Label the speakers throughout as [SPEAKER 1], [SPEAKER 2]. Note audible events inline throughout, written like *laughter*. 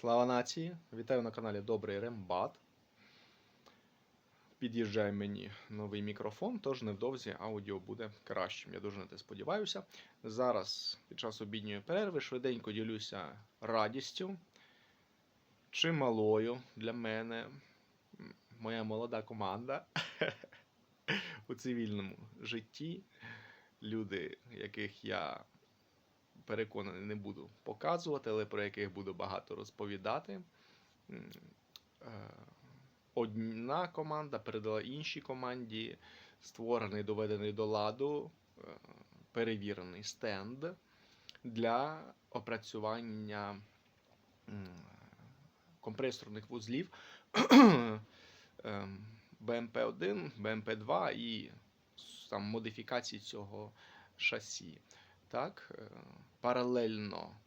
[SPEAKER 1] Слава нації! Вітаю на каналі Добрий Рембат. Під'їжджає мені новий мікрофон, тож невдовзі аудіо буде кращим. Я дуже на те сподіваюся. Зараз, під час обідньої перерви, швиденько ділюся радістю чималою для мене. Моя молода команда *laughs* у цивільному житті. Люди, яких я переконаний, не буду показувати, але про яких буду багато розповідати. Е, Одна команда передала іншій команді створений, доведений до ладу, е, перевірений стенд для опрацювання компресорних вузлів ем, BMP1, BMP2 і там модифікації цього шасі. Так, е, паралельно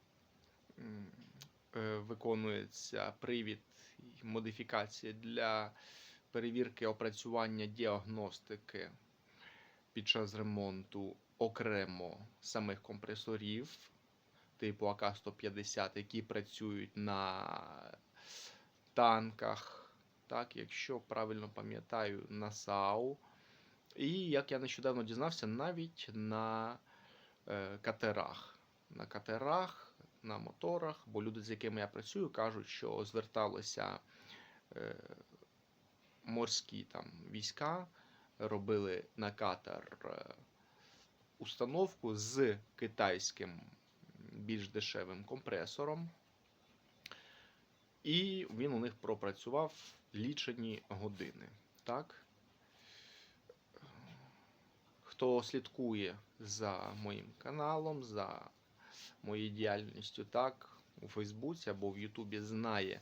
[SPEAKER 1] е, виконується привід і модифікація для перевірки опрацювання діагностики під час ремонту окремо самих компресорів типу АК-150, які працюють на танках, так, якщо правильно пам'ятаю, на САУ. І як я нещодавно дізнався, навіть на катерах. На катерах, на моторах, бо люди, з якими я працюю, кажуть, що зверталися е, морські там війська, робили на катер е, установку з китайським більш дешевим компресором. І він у них пропрацював лічені години. Так? Хто слідкує за моїм каналом, за моєю діяльністю так, у Фейсбуці або в Ютубі знає,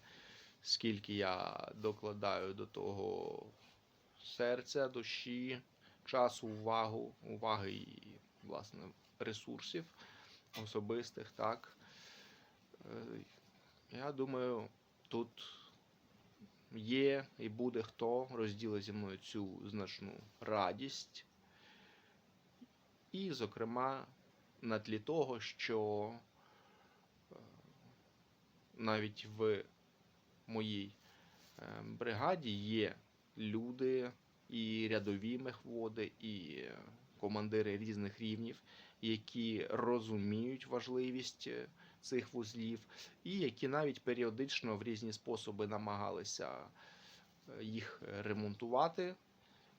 [SPEAKER 1] скільки я докладаю до того серця, душі, часу, увагу, уваги і, власне, ресурсів особистих, так. Е, Я думаю, тут є і буде хто розділить зі мною цю значну радість. І, зокрема, на тлі того, що е, навіть в моїй е, бригаді є люди, і рядові мехводи, і командири різних рівнів, які розуміють важливість е, цих вузлів, і які навіть періодично в різні способи намагалися їх ремонтувати.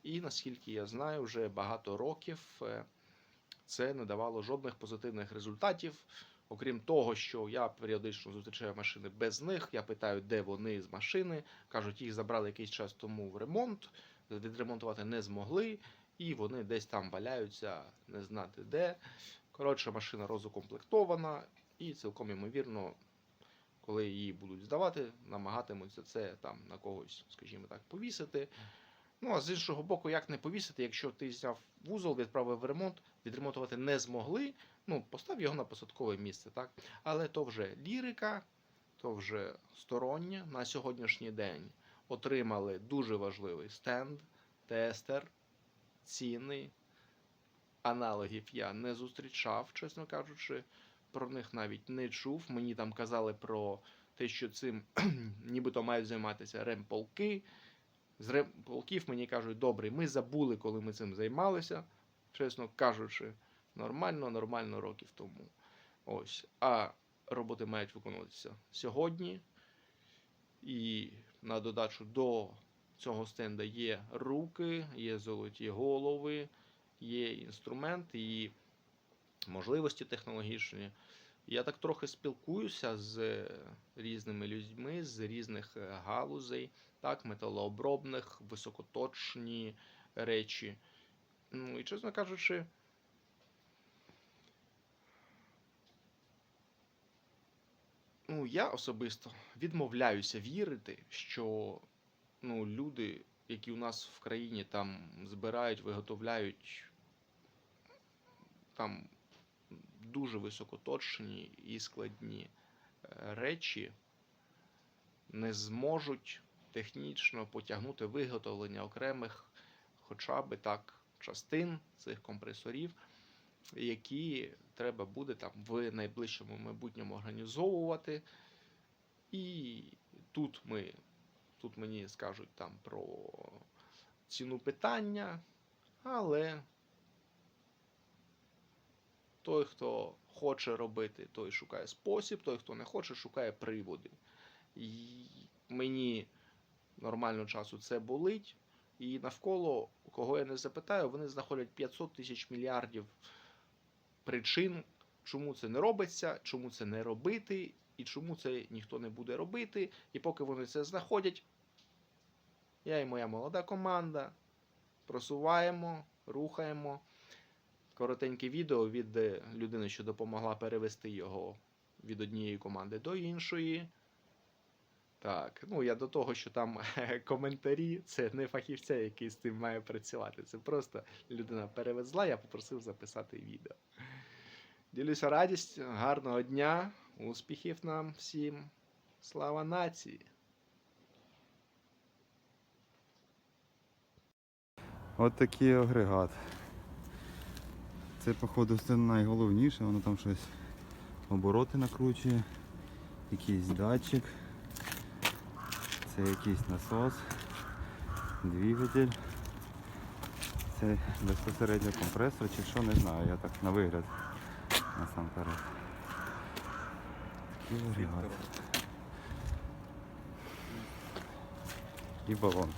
[SPEAKER 1] І наскільки я знаю, вже багато років це не давало жодних позитивних результатів. Окрім того, що я періодично зустрічаю машини без них, я питаю, де вони з машини. Кажуть, їх забрали якийсь час тому в ремонт, відремонтувати не змогли, і вони десь там валяються, не знати де. Коротше, машина розукомплектована, і цілком ймовірно, коли її будуть здавати, намагатимуться це там на когось, скажімо так, повісити. Ну, а з іншого боку, як не повісити, якщо ти зняв вузол, відправив в ремонт, відремонтувати не змогли, ну, постав його на посадкове місце, так? Але то вже лірика, то вже стороння. На сьогоднішній день отримали дуже важливий стенд, тестер, ціни. Аналогів я не зустрічав, чесно кажучи, про них навіть не чув. Мені там казали про те, що цим *clears throat* нібито мають займатися ремполки. З ремполків мені кажуть, добре, ми забули, коли ми цим займалися, чесно кажучи, нормально, нормально років тому. Ось. А роботи мають виконуватися сьогодні. І на додачу до цього стенда є руки, є золоті голови, є інструмент і можливості технологічні. Я так трохи спілкуюся з різними людьми з різних е, галузей, так, металообробних, високоточні речі. Ну і чесно кажучи, ну, я особисто відмовляюся вірити, що ну, люди, які у нас в країні там збирають, виготовляють там дуже високоточні і складні е, речі, не зможуть технічно потягнути виготовлення окремих, хоча би так, частин цих компресорів, які треба буде там в найближчому майбутньому організовувати. І тут ми, тут мені скажуть там про ціну питання, але той, хто хоче робити, той шукає спосіб, той, хто не хоче, шукає приводи. І мені нормально часу це болить. І навколо, кого я не запитаю, вони знаходять 500 тисяч мільярдів причин, чому це не робиться, чому це не робити, і чому це ніхто не буде робити. І поки вони це знаходять, я і моя молода команда просуваємо, рухаємо. Коротеньке відео від е, людини, що допомогла перевести його від однієї команди до іншої. Так, ну я до того, що там *laughs* коментарі, це не фахівця, який з тим має працювати. Це просто людина перевезла, я попросив записати відео. Ділюся радістю, гарного дня, успіхів нам всім. Слава нації!
[SPEAKER 2] От такий агрегат. Це, походу, це найголовніше, воно там щось обороти накручує, якийсь датчик, це якийсь насос, двигатель. Це безпосередньо компресор чи що, не знаю, я так на вигляд насамперед. Такий агрегат. І балон.